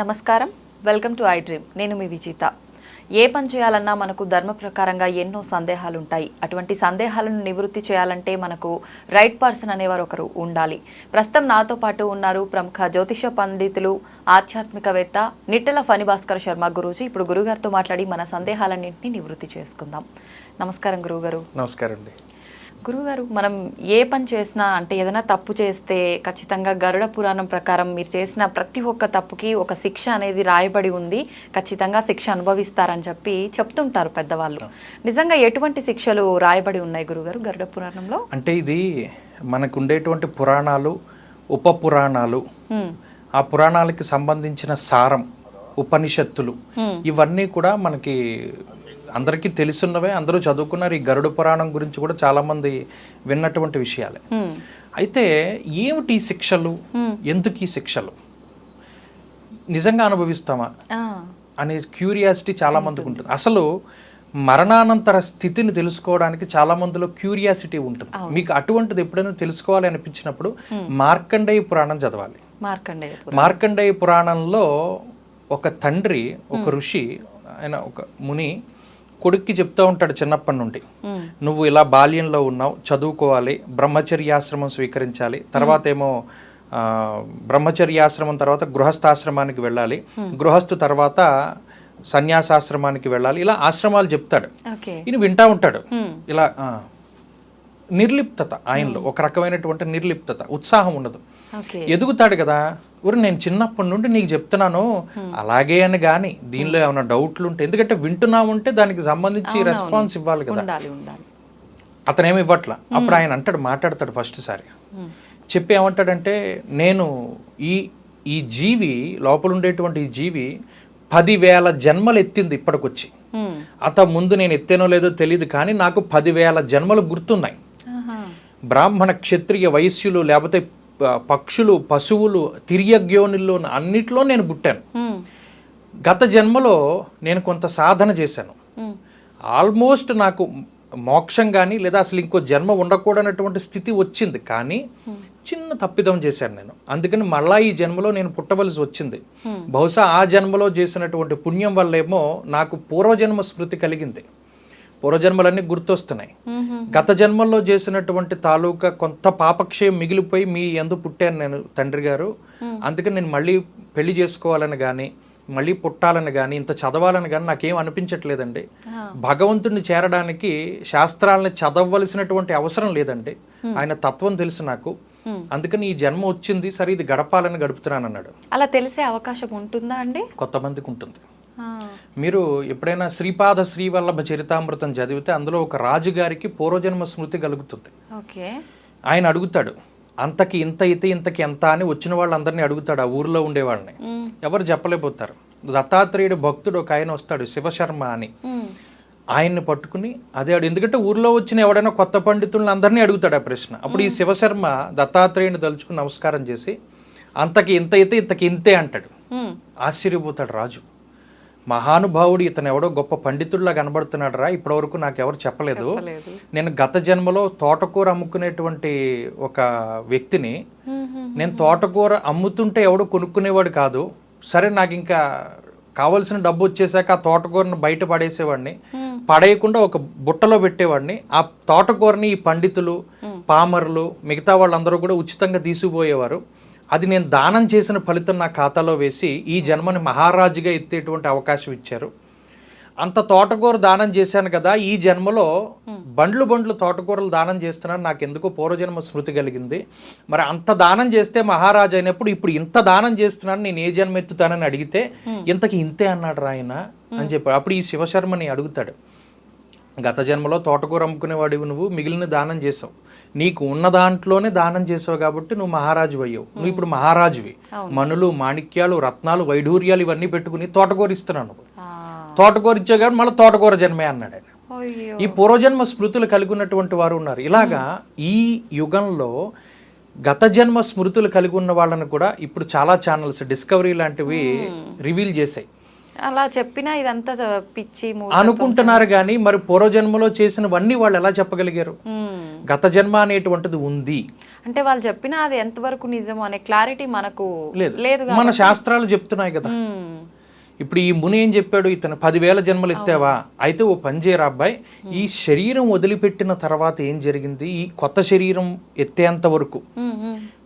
నమస్కారం. Welcome to I dream. నేను మీ విజిత. ఏ పని చేయాలన్నా మనకు ధర్మ ప్రకారంగా ఎన్నో సందేహాలు ఉంటాయి అటువంటి సందేహాలను నివృత్తి చేయాలంటే మనకు రైట్ పర్సన్ అనేవారు ఒకరు ఉండాలి. ప్రస్తుతం నాతో పాటు ఉన్నారు ప్రముఖ జ్యోతిష పండితులు ఆధ్యాత్మికవేత్త నిట్టల ఫణిభాస్కర్ శర్మ గురూజీ. ఇప్పుడు గురుగారితో మాట్లాడి మన సందేహాలన్నింటినీ నివృత్తి చేసుకుందాం. నమస్కారం గురువుగారు. నమస్కారం అండి. గురుగారు మనం ఏ పని చేసినా అంటే ఏదైనా తప్పు చేస్తే ఖచ్చితంగా గరుడ పురాణం ప్రకారం మీరు చేసిన ప్రతి ఒక్క తప్పుకి ఒక శిక్ష అనేది రాయబడి ఉంది. ఖచ్చితంగా శిక్ష అనుభవిస్తారని చెప్పి చెప్తుంటారు పెద్దవాళ్ళు. నిజంగా ఎటువంటి శిక్షలు రాయబడి ఉన్నాయి గురుగారు గరుడ పురాణంలో? అంటే ఇది మనకు ఉండేటువంటి పురాణాలు ఉప పురాణాలు ఆ పురాణాలకి సంబంధించిన సారం ఉపనిషత్తులు. ఇవన్నీ కూడా మనకి అందరికీ తెలుసున్నవే అందరూ చదువుకున్నారు. ఈ గరుడ పురాణం గురించి కూడా చాలామంది విన్నటువంటి విషయాలే. అయితే ఏమిటి ఈ శిక్షలు. ఎందుకు ఈ శిక్షలు? నిజంగా అనుభవిస్తామా? అనే క్యూరియాసిటీ చాలా మందికి ఉంటుంది. అసలు మరణానంతర స్థితిని తెలుసుకోవడానికి చాలా మందిలో క్యూరియాసిటీ ఉంటుంది. మీకు అటువంటిది ఎప్పుడైనా తెలుసుకోవాలి అనిపించినప్పుడు మార్కండేయ పురాణం చదవాలి. మార్కండేయ. మార్కండేయ పురాణంలో ఒక తండ్రి ఒక ఋషి ఆయన ఒక ముని కొడుక్కి చెప్తూ ఉంటాడు చిన్నప్పటి నుండి. నువ్వు ఇలా బాల్యంలో ఉన్నావు చదువుకోవాలి బ్రహ్మచర్యాశ్రమం స్వీకరించాలి తర్వాత ఏమో బ్రహ్మచర్యాశ్రమం తర్వాత గృహస్థాశ్రమానికి వెళ్ళాలి గృహస్థు తర్వాత సన్యాసాశ్రమానికి వెళ్ళాలి ఇలా ఆశ్రమాలు చెప్తాడు. ఈయన వింటా ఉంటాడు. ఇలా నిర్లిప్తత ఆయనలో ఒక రకమైనటువంటి నిర్లిప్తత ఉత్సాహం ఉండదు. ఎదుగుతాడు కదా ఊరు నేను చిన్నప్పటి నుండి నీకు చెప్తున్నాను. అలాగే అని కానీ దీనిలో ఏమైనా డౌట్లు ఉంటే ఎందుకంటే వింటున్నామంటే దానికి సంబంధించి రెస్పాన్స్ ఇవ్వాలి కదా. ఉండాలి అతనేమి ఇవ్వట్ల? అప్పుడు ఆయన అంటాడు మాట్లాడతాడు ఫస్ట్ సారి. చెప్పి ఏమంటాడంటే నేను ఈ ఈ జీవి లోపల ఉండేటువంటి ఈ జీవి పదివేల జన్మలు ఎత్తింది ఇప్పటికొచ్చి. అత ముందు నేను ఎత్తేనో లేదో తెలియదు కానీ నాకు పదివేల జన్మలు గుర్తున్నాయి. బ్రాహ్మణ క్షత్రియ వైశ్యులు లేకపోతే పక్షులు పశువులు తిరియగ్యోనుల్లో అన్నిట్లో నేను పుట్టాను. గత జన్మలో నేను కొంత సాధన చేశాను. ఆల్మోస్ట్ నాకు మోక్షం కానీ లేదా అసలు ఇంకో జన్మ ఉండకూడనటువంటి స్థితి వచ్చింది. కానీ చిన్న తప్పిదం చేశాను నేను. అందుకని మళ్ళా ఈ జన్మలో నేను పుట్టవలసి వచ్చింది. బహుశా ఆ జన్మలో చేసినటువంటి పుణ్యం వల్లేమో నాకు పూర్వజన్మ స్మృతి కలిగింది. పూర్వజన్మలన్నీ గుర్తొస్తున్నాయి. గత జన్మల్లో చేసినటువంటి తాలూకా కొంత పాపక్షయం మిగిలిపోయి మీ ఎందు పుట్టాను నేను తండ్రి గారు. అందుకని నేను మళ్ళీ పెళ్ళి చేసుకోవాలని కానీ మళ్ళీ పుట్టాలని కానీ ఇంత చదవాలని కానీ నాకేం అనిపించట్లేదండి. భగవంతుడిని చేరడానికి శాస్త్రాలని చదవలసినటువంటి అవసరం లేదండి. ఆయన తత్వం తెలుసు నాకు. అందుకని ఈ జన్మ వచ్చింది సరే ఇది గడపాలని గడుపుతున్నాను అన్నాడు అలా తెలిసే అవకాశం ఉంటుందా అండి? కొంతమందికి ఉంటుంది. మీరు ఎప్పుడైనా శ్రీపాద శ్రీవల్లభ చరితామృతం చదివితే అందులో ఒక రాజుగారికి పూర్వజన్మ స్మృతి కలుగుతుంది. ఆయన అడుగుతాడు అంతకి ఇంత అయితే ఇంతకి ఎంత అని వచ్చిన వాళ్ళందరినీ అడుగుతాడు ఆ ఊర్లో ఉండేవాళ్ళని. ఎవరు చెప్పలేకపోతారు. దత్తాత్రేయుడు భక్తుడు ఒక ఆయన వస్తాడు శివశర్మ అని. ఆయన్ని పట్టుకుని అదే అడు ఎందుకంటే ఊర్లో వచ్చిన ఎవడైనా కొత్త పండితులను అందరినీ అడుగుతాడు ఆ ప్రశ్న. అప్పుడు ఈ శివశర్మ దత్తాత్రేయుని తలుచుకుని నమస్కారం చేసి అంతకి ఇంత అయితే ఇంతకి ఇంతే అంటాడు. ఆశ్చర్యపోతాడు రాజు. మహానుభావుడు ఇతను ఎవడో గొప్ప పండితుడిలా కనబడుతున్నాడు రా ఇప్పటివరకు నాకు ఎవరు చెప్పలేదు. నేను గత జన్మలో తోటకూర అమ్ముకునేటువంటి ఒక వ్యక్తిని. నేను తోటకూర అమ్ముతుంటే ఎవడు కొనుక్కునేవాడు కాదు. సరే నాకు ఇంకా కావలసిన డబ్బు వచ్చేసాక ఆ తోటకూరను బయట పడేసేవాడిని. పడేయకుండా ఒక బుట్టలో పెట్టేవాడిని. ఆ తోటకూరని ఈ పండితులు పామరులు మిగతా వాళ్ళందరూ కూడా ఉచితంగా తీసుకుపోయేవారు. అది నేను దానం చేసిన ఫలితం నా ఖాతాలో వేసి ఈ జన్మని మహారాజుగా ఎత్తేటువంటి అవకాశం ఇచ్చారు. అంత తోటకూర దానం చేశాను కదా ఈ జన్మలో బండ్లు బండ్లు తోటకూరలు దానం చేస్తున్నాను నాకు ఎందుకో పూర్వజన్మ స్మృతి కలిగింది. మరి అంత దానం చేస్తే మహారాజు అయినప్పుడు ఇప్పుడు ఇంత దానం చేస్తున్నాను నేను ఏ జన్మ ఎత్తుతానని అడిగితే ఇంతకి ఇంతే అన్నాడు రాయన అని చెప్పాడు. అప్పుడు ఈ శివశర్మని అడుగుతాడు. గత జన్మలో తోటకూర అమ్ముకునేవాడివి నువ్వు మిగిలిన దానం చేసావు నీకు ఉన్న దాంట్లోనే దానం చేసావు కాబట్టి నువ్వు మహారాజు అయ్యావు. నువ్వు ఇప్పుడు మహారాజువి. మనులు మాణిక్యాలు రత్నాలు వైఢూర్యాలు ఇవన్నీ పెట్టుకుని తోటకూర ఇస్తున్నావు నువ్వు. తోటకూర ఇచ్చావు కాబట్టి మళ్ళీ తోటకూర జన్మే అన్నాడు ఆయన. ఈ పూర్వజన్మ స్మృతులు కలిగి ఉన్నటువంటి వారు ఉన్నారు. ఇలాగా ఈ యుగంలో గత జన్మ స్మృతులు కలిగి ఉన్న వాళ్ళని కూడా ఇప్పుడు చాలా ఛానల్స్ డిస్కవరీ లాంటివి రివీల్ చేశాయి. అలా చెప్పినా ఇదంతా పిచ్చి. అనుకుంటున్నారు కానీ మరి పూర్వజన్మలో చేసినవన్నీ వాళ్ళు ఎలా చెప్పగలిగారు. గత జన్మ అనేటువంటిది ఉంది. అంటే వాళ్ళు చెప్పినా అది ఎంతవరకు నిజము అనే క్లారిటీ మనకు లేదు. మన శాస్త్రాలు చెప్తున్నాయి కదా. ఇప్పుడు ఈ ముని ఏం చెప్పాడు? ఇతను పదివేల జన్మలు ఎత్తావా? అయితే ఓ పని చేయరా అబ్బాయి? ఈ శరీరం వదిలిపెట్టిన తర్వాత ఏం జరిగింది? ఈ కొత్త శరీరం ఎత్తేంత వరకు.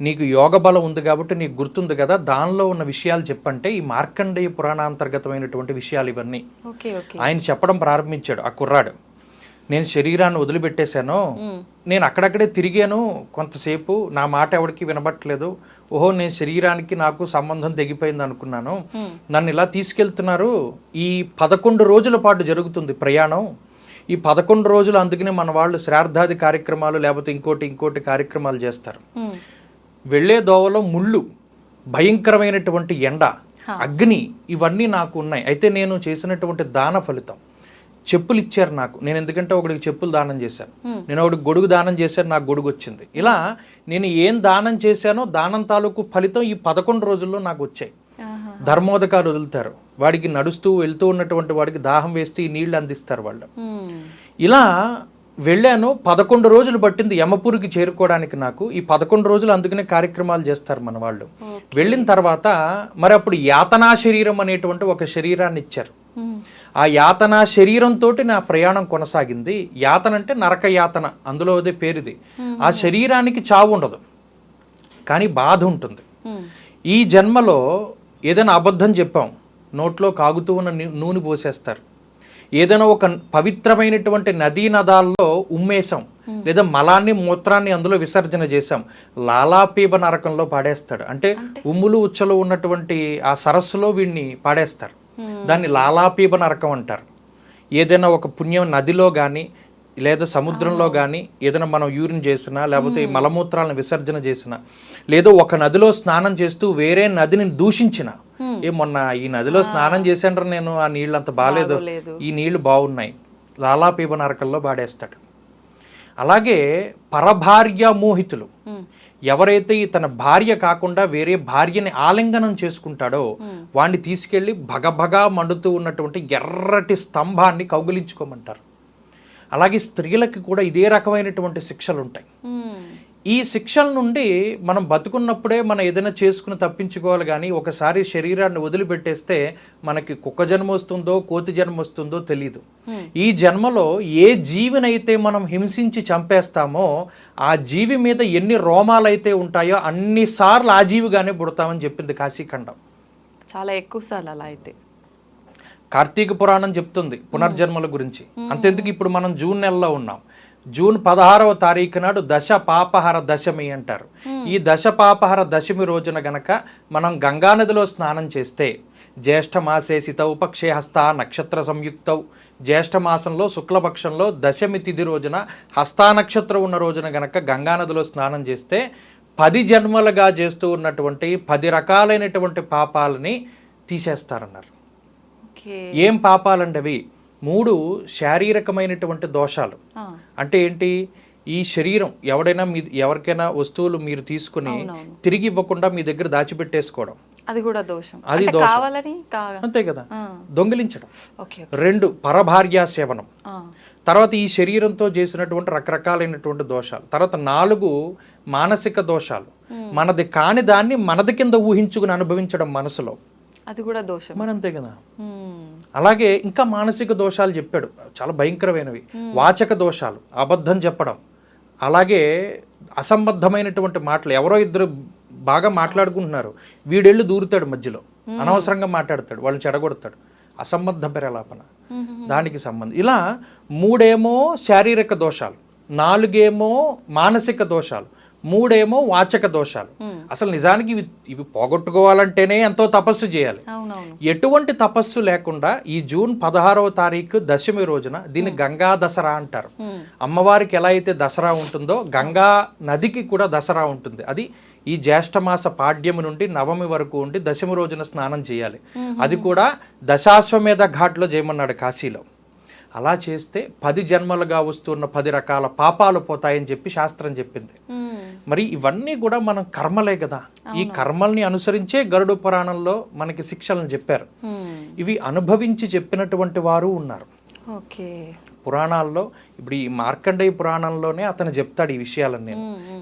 నీకు యోగ బలం ఉంది కాబట్టి నీకు గుర్తుంది కదా దానిలో ఉన్న విషయాలు చెప్పంటే ఈ మార్కండేయ పురాణాంతర్గతమైనటువంటి విషయాలు ఇవన్నీ. ఆయన చెప్పడం ప్రారంభించాడు ఆ కుర్రాడు. నేను శరీరాన్ని వదిలిపెట్టేశాను. నేను అక్కడక్కడే తిరిగాను కొంతసేపు నా మాట ఎవరికి వినబట్టలేదు. ఓహో నేను శరీరానికి నాకు సంబంధం తెగిపోయింది అనుకున్నాను. నన్ను ఇలా తీసుకెళ్తున్నారు. ఈ పదకొండు రోజుల పాటు జరుగుతుంది ప్రయాణం. ఈ పదకొండు రోజులు అందుకనే మన వాళ్ళు శ్రాద్ధాది కార్యక్రమాలు లేకపోతే ఇంకోటి ఇంకోటి కార్యక్రమాలు చేస్తారు. వెళ్ళే దోవలో ముళ్ళు భయంకరమైనటువంటి ఎండ అగ్ని ఇవన్నీ నాకు ఉన్నాయి. అయితే నేను చేసినటువంటి దాన ఫలితం చెప్పులు ఇచ్చారు నాకు. నేను ఎందుకంటే ఒకడికి చెప్పులు దానం చేశాను. నేను ఒకడికి గొడుగు దానం చేశాను నాకు గొడుగు వచ్చింది. ఇలా నేను ఏం దానం చేశానో దానం తాలూకు ఫలితం ఈ పదకొండు రోజుల్లో నాకు వచ్చాయి. ధర్మోదకాలు వదులుతారు. వాడికి నడుస్తూ వెళ్తూ ఉన్నటువంటి వాడికి దాహం వేస్తూ ఈ నీళ్ళు అందిస్తారు వాళ్ళు. ఇలా వెళ్ళాను. పదకొండు రోజులు పట్టింది యమపూరికి చేరుకోవడానికి నాకు. ఈ పదకొండు రోజులు అందుకనే కార్యక్రమాలు చేస్తారు మన వాళ్ళు. వెళ్ళిన తర్వాత మరి అప్పుడు యాతనా శరీరం అనేటువంటి ఒక శరీరాన్ని ఇచ్చారు. మ్మ్. ఆ యాతన శరీరంతో నా ప్రయాణం కొనసాగింది. యాతన అంటే నరక యాతన అందులో అదే పేరుది. ఆ శరీరానికి చావు ఉండదు కానీ బాధ ఉంటుంది. మ్మ్. ఈ జన్మలో ఏదైనా అబద్ధం చెప్పాం. నోట్లో కాగుతూ ఉన్న నూనె పోసేస్తారు. ఏదైనా ఒక పవిత్రమైనటువంటి నదీ నదాల్లో ఉమ్మేశాం. లేదా మలాన్ని మూత్రాన్ని అందులో విసర్జన చేశాం. లాలాపీబ నరకంలో పాడేస్తాడు. అంటే ఉమ్ములు ఉచ్చలు ఉన్నటువంటి ఆ సరస్సులో వీడిని పాడేస్తారు. దాన్ని లాలాపీబ నరకం అంటారు. ఏదైనా ఒక పుణ్యం నదిలో కానీ లేదా సముద్రంలో కానీ ఏదైనా మనం యూరిన్ చేసినా లేకపోతే ఈ మలమూత్రాలను విసర్జన చేసినా లేదా ఒక నదిలో స్నానం చేస్తూ వేరే నదిని దూషించిన ఏ మొన్న ఈ నదిలో స్నానం చేశాండ్రా నేను ఆ నీళ్ళు అంత బాగాలేదు. లేదు ఈ నీళ్ళు బాగున్నాయి. లాలాపీబ నరకల్లో బాడేస్తాడు. అలాగే పరభార్య మోహితులు. ఎవరైతే ఈ తన భార్య కాకుండా వేరే భార్యని ఆలింగనం చేసుకుంటాడో వాడిని తీసుకెళ్ళి భగభగా మండుతూ ఉన్నటువంటి ఎర్రటి స్తంభాన్ని కౌగిలించుకోమంటారు. అలాగే స్త్రీలకి కూడా ఇదే రకమైనటువంటి శిక్షలు ఉంటాయి. ఈ శిక్షల నుండి మనం బతుకున్నప్పుడే మనం ఏదైనా చేసుకుని తప్పించుకోవాలి కానీ ఒకసారి శరీరాన్ని వదిలిపెట్టేస్తే మనకి కుక్క జన్మ వస్తుందో కోతి జన్మ వస్తుందో తెలియదు ఈ జన్మలో ఏ జీవినైతే మనం హింసించి చంపేస్తామో ఆ జీవి మీద ఎన్ని రోమాలైతే ఉంటాయో అన్నిసార్లు ఆ జీవిగానే పుడతామని చెప్పింది కాశీఖండం. చాలా ఎక్కువ సార్లు అలా అయితే. కార్తీక పురాణం చెప్తుంది పునర్జన్మల గురించి. అంతెందుకు ఇప్పుడు మనం జూన్ నెలలో ఉన్నాం. జూన్ పదహారవ తారీఖు నాడు దశ పాపహర దశమి అంటారు. ఈ దశ పాపహర దశమి రోజున గనక మనం గంగానదిలో స్నానం చేస్తే జ్యేష్ఠ మాసే సితౌ పక్షే హస్త నక్షత్ర సంయుక్తౌ. జ్యేష్ఠ మాసంలో శుక్లపక్షంలో దశమి తిథి రోజున హస్తా నక్షత్రం ఉన్న రోజున గనక గంగానదిలో స్నానం చేస్తే పది జన్మలుగా చేస్తూ ఉన్నటువంటి పది రకాలైనటువంటి పాపాలని తీసేస్తారన్నారు. ఏం పాపాలండి అవి మూడు శారీరకమైనటువంటి దోషాలు. అంటే ఏంటి? ఈ శరీరం ఎవడైనా మీ ఎవరికైనా వస్తువులు మీరు తీసుకుని. తిరిగి ఇవ్వకుండా మీ దగ్గర దాచిపెట్టేసుకోవడం. అది కూడా దోషం. అది దోషం. అంతే కదా. దొంగిలించడం. రెండు పరభార్యా సేవనం. తర్వాత ఈ శరీరంతో చేసినటువంటి రకరకాలైనటువంటి దోషాలు. తర్వాత నాలుగు మానసిక దోషాలు. మనది కాని దాన్ని మనది కింద ఊహించుకుని అనుభవించడం మనసులో. అది కూడా దోషం మరి అంతే కదా. అలాగే ఇంకా మానసిక దోషాలు చెప్పాడు. చాలా భయంకరమైనవి. వాచక దోషాలు అబద్ధం చెప్పడం. అలాగే అసంబద్ధమైనటువంటి మాటలు ఎవరో ఇద్దరు బాగా మాట్లాడుకుంటున్నారు. వీడెళ్ళి దూరుతాడు మధ్యలో. అనవసరంగా మాట్లాడతాడు. వాళ్ళని చెడగొడతాడు. అసంబద్ధ పెరలాపన. దానికి సంబంధం. ఇలా మూడేమో శారీరక దోషాలు నాలుగేమో మానసిక దోషాలు. మూడేమో వాచక దోషాలు. అసలు నిజానికి ఇవి ఇవి పోగొట్టుకోవాలంటేనే ఎంతో తపస్సు చేయాలి. ఎటువంటి తపస్సు లేకుండా ఈ జూన్ పదహారవ తారీఖు దశమి రోజున దీన్ని గంగా దసరా అంటారు. మ్మ్. అమ్మవారికి ఎలా అయితే దసరా ఉంటుందో గంగా నదికి కూడా దసరా ఉంటుంది. అది ఈ జ్యేష్ఠమాస పాడ్యమి నుండి నవమి వరకు ఉండి దశమి రోజున స్నానం చేయాలి. అది కూడా దశాశ్వమేధ ఘాట్లో చేయమన్నాడు కాశీలో. అలా చేస్తే పది జన్మలుగా వస్తున్న పది రకాల పాపాలు పోతాయని చెప్పి శాస్త్రం చెప్పింది. మరి ఇవన్నీ కూడా మనం కర్మలే కదా. ఈ కర్మల్ని అనుసరించే గరుడు పురాణంలో మనకి శిక్షలను చెప్పారు. ఇవి అనుభవించి చెప్పినటువంటి వారు ఉన్నారు. ఓకే. పురాణాల్లో ఇప్పుడు ఈ మార్కండేయ పురాణంలోనే అతను చెప్తాడు ఈ విషయాలన్నీ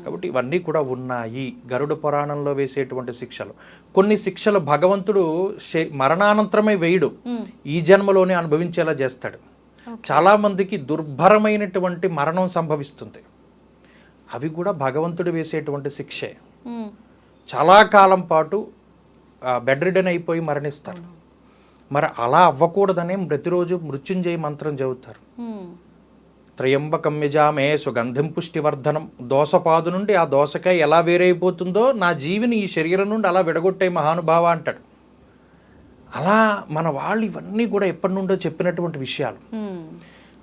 కాబట్టి ఇవన్నీ కూడా ఉన్నాయి. గరుడ పురాణంలో వేసేటువంటి శిక్షలు. కొన్ని శిక్షలు భగవంతుడు మరణానంతరమే వేయడు. ఈ జన్మలోనే అనుభవించేలా చేస్తాడు. చాలా మందికి దుర్భరమైనటువంటి మరణం సంభవిస్తుంది. అవి కూడా భగవంతుడు వేసేటువంటి శిక్షే. చాలా కాలం పాటు బెడ్ రిడన్ అయిపోయి మరణిస్తారు మరి అలా అవ్వకూడదనే ప్రతిరోజు మృత్యుంజయ మంత్రం చదువుతారు మ్మ్. త్రయంబకం యజామే సుగంధం పుష్టివర్ధనం దోసపాదు నుండి ఆ దోసకాయ ఎలా వేరైపోతుందో నా జీవిని ఈ శరీరం నుండి అలా విడగొట్టే మహానుభావ అంటాడు అలా మన వాళ్ళు ఇవన్నీ కూడా ఎప్పటి నుండో చెప్పినటువంటి విషయాలు.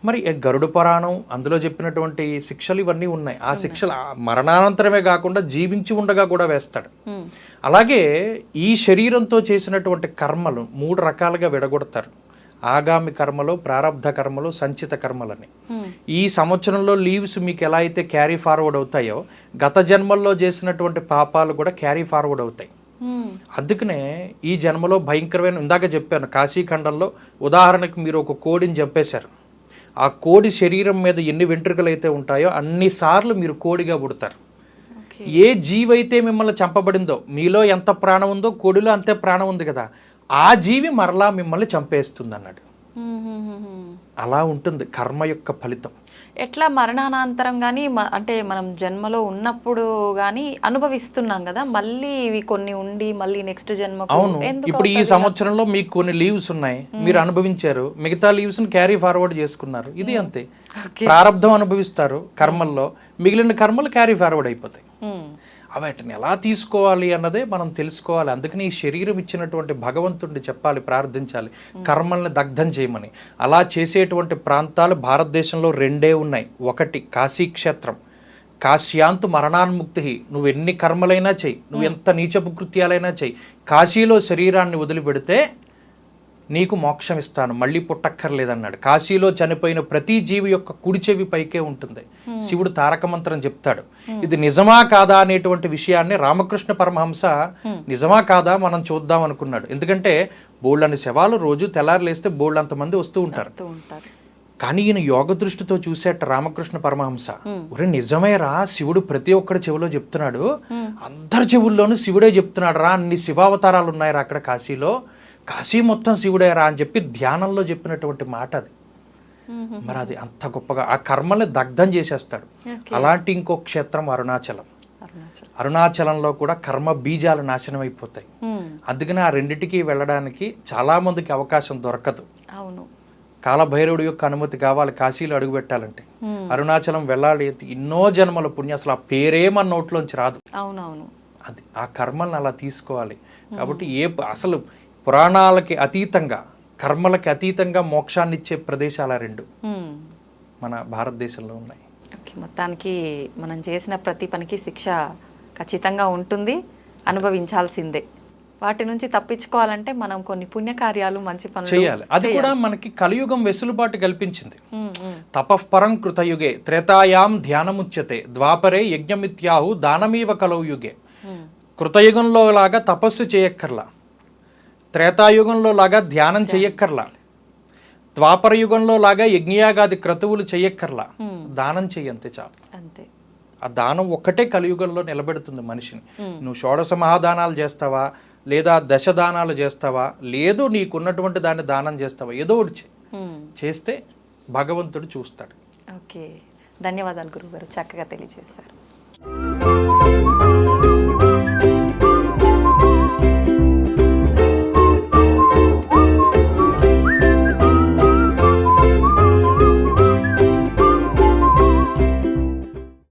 మరి గరుడ పురాణం అందులో చెప్పినటువంటి శిక్షలు ఇవన్నీ ఉన్నాయి. ఆ శిక్షలు మరణానంతరమే కాకుండా జీవించి ఉండగా కూడా వేస్తాడు. అలాగే ఈ శరీరంతో చేసినటువంటి కర్మలు మూడు రకాలుగా విడగొడతారు. ఆగామి కర్మలు ప్రారంధ కర్మలు సంచిత కర్మలని. ఈ సంవత్సరంలో లీవ్స్ మీకు ఎలా అయితే క్యారీ ఫార్వర్డ్ అవుతాయో గత జన్మల్లో చేసినటువంటి పాపాలు కూడా క్యారీ ఫార్వర్డ్ అవుతాయి. అందుకనే ఈ జన్మలో భయంకరమైన ఇందాక చెప్పాను కాశీఖండంలో ఉదాహరణకు మీరు ఒక కోడిని చంపేశారు. ఆ కోడి శరీరం మీద ఎన్ని వెంట్రుకలు అయితే ఉంటాయో అన్నిసార్లు మీరు కోడిగా పుడతారు. ఏ జీవైతే మిమ్మల్ని చంపబడిందో మీలో ఎంత ప్రాణం ఉందో కోడిలో అంతే ప్రాణం ఉంది కదా ఆ జీవి మరలా మిమ్మల్ని చంపేస్తుంది అన్నాడు. అలా ఉంటుంది కర్మ యొక్క ఫలితం. ఎట్లా మరణానంతరం కానీ అంటే మనం జన్మలో ఉన్నప్పుడు కానీ అనుభవిస్తున్నాం కదా మళ్ళీ ఇవి కొన్ని ఉండి మళ్ళీ నెక్స్ట్ జన్మకు అవును. ఇప్పుడు ఈ సంవత్సరంలో మీకు కొన్ని లీవ్స్ ఉన్నాయి. మీరు అనుభవించారు. మిగతా లీవ్స్ని క్యారీ ఫార్వర్డ్ చేసుకున్నారు. ఇది అంతే. ప్రారంధం అనుభవిస్తారు కర్మల్లో. మిగిలిన కర్మలు క్యారీ ఫార్వర్డ్ అయిపోతాయి. వాటిని ఎలా తీసుకోవాలి అన్నదే మనం తెలుసుకోవాలి. అందుకని ఈ శరీరం ఇచ్చినటువంటి భగవంతుడిని చెప్పాలి ప్రార్థించాలి. కర్మల్ని దగ్ధం చేయమని. అలా చేసేటువంటి ప్రాంతాలు భారతదేశంలో రెండే ఉన్నాయి. ఒకటి కాశీక్షేత్రం. కాశ్యాంతు మరణాన్ముక్తి. నువ్వు ఎన్ని కర్మలైనా చెయ్యి నువ్వు ఎంత నీచపు కృత్యాలైనా చెయ్యి కాశీలో శరీరాన్ని వదిలిపెడితే నీకు మోక్షం ఇస్తాను మళ్ళీ పుట్టక్కర్లేదన్నాడు. కాశీలో చనిపోయిన ప్రతి జీవి యొక్క కుడి చెవి పైకే ఉంటుంది. శివుడు తారక మంత్రం చెప్తాడు. ఇది నిజమా కాదా అనేటువంటి విషయాన్ని రామకృష్ణ పరమహంస నిజమా కాదా మనం చూద్దాం అనుకున్నాడు. ఎందుకంటే బోళ్ళని శవాలు రోజు తెల్లారులేస్తే బోళ్ళంత మంది వస్తూ ఉంటారు. వస్తూ ఉంటారు. కానీ ఈయన యోగ దృష్టితో చూసేట రామకృష్ణ పరమహంస. ఒరే నిజమేరా? శివుడు ప్రతి ఒక్కడి చెవిలో చెప్తున్నాడు. అందరి చెవుల్లోనూ శివుడే చెప్తున్నాడు రా అన్ని శివావతారాలు ఉన్నాయి రా అక్కడ కాశీలో. కాశీ మొత్తం శివుడే రా అని చెప్పి ధ్యానంలో చెప్పినటువంటి మాట అది. మరి అది అంత గొప్పగా ఆ కర్మల్ని దగ్ధం చేసేస్తాడు. అలాంటి ఇంకో క్షేత్రం అరుణాచలం. అరుణాచల్. అరుణాచలంలో కూడా కర్మ బీజాలు నాశనం అయిపోతాయి. అందుకని ఆ రెండిటికి వెళ్ళడానికి చాలా మందికి అవకాశం దొరకదు. అవును. కాలభైరవుడి యొక్క అనుమతి కావాలి కాశీలో అడుగు పెట్టాలంటే. అరుణాచలం వెళ్ళాలి ఎన్నో జన్మల పుణ్యం అసలు ఆ పేరే మన నోట్లోంచి రాదు. అవునవును. అది ఆ కర్మల్ని అలా తీసుకోవాలి. కాబట్టి ఏ అసలు పురాణాలకి అతీతంగా కర్మలకి అతీతంగా మోక్షాన్ని ఇచ్చే ప్రదేశాలు రెండు. మన భారతదేశంలో ఉన్నాయి. మొత్తానికి మనం చేసిన ప్రతి పనికి శిక్ష ఖచ్చితంగా ఉంటుంది అనుభవించాల్సిందే. వాటి నుంచి తప్పించుకోవాలంటే మనం కొన్ని పుణ్యకార్యాలు మంచి పనులు చేయాలి. అది కూడా మనకి కలియుగం వెసులుబాటు కల్పించింది. తపఃపరం కృతయుగే త్రేతాయాం ధ్యానముచ్యతే ద్వాపరే యజ్ఞమిత్యాహు దానమీవ కలవు యుగే. కృతయుగంలో లాగా తపస్సు చేయక్కర్లా. త్రేతాయుగంలో లాగా ధ్యానం. చెయ్యక్కర్లా. ద్వాపర యుగంలో లాగా యజ్ఞయాగాది క్రతువులు చెయ్యక్కర్లా. దానం చెయ్యంతే చాలు. అంతే. ఆ దానం ఒక్కటే కలియుగంలో నిలబెడుతుంది మనిషిని. నువ్వు షోడశ మహాదానాలు చేస్తావా? లేదా దశ దానాలు చేస్తావా? లేదు నీకున్నటువంటి దాన్ని దానం చేస్తావా? ఏదో ఒకటి. చేస్తే భగవంతుడు చూస్తాడు. ఓకే. ధన్యవాదాలు గురుగారు చక్కగా తెలియజేశారు.